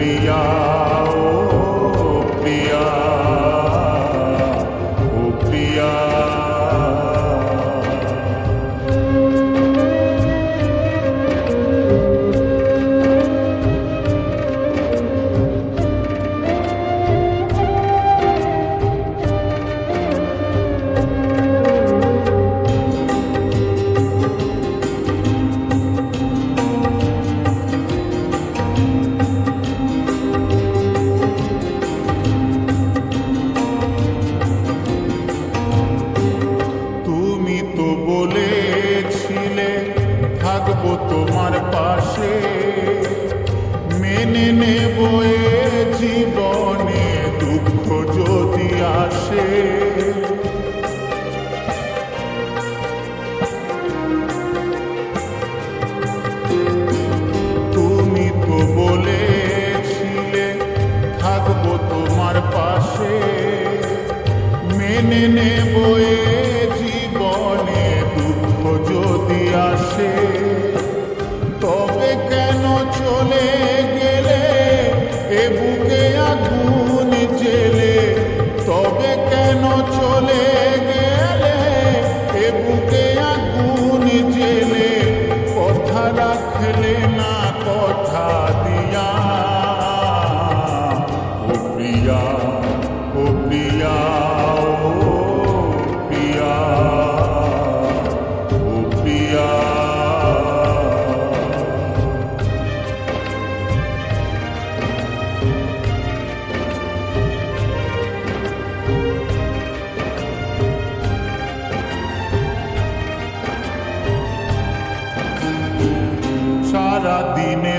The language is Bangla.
Hallelujah. নেব জীবনে দুঃখ যদি তুমি বলেছিলে থাকব তোমার পাশে। মেনে জীবনে দুঃখ যদি আসে, তবে কেন চলে সারা দিনে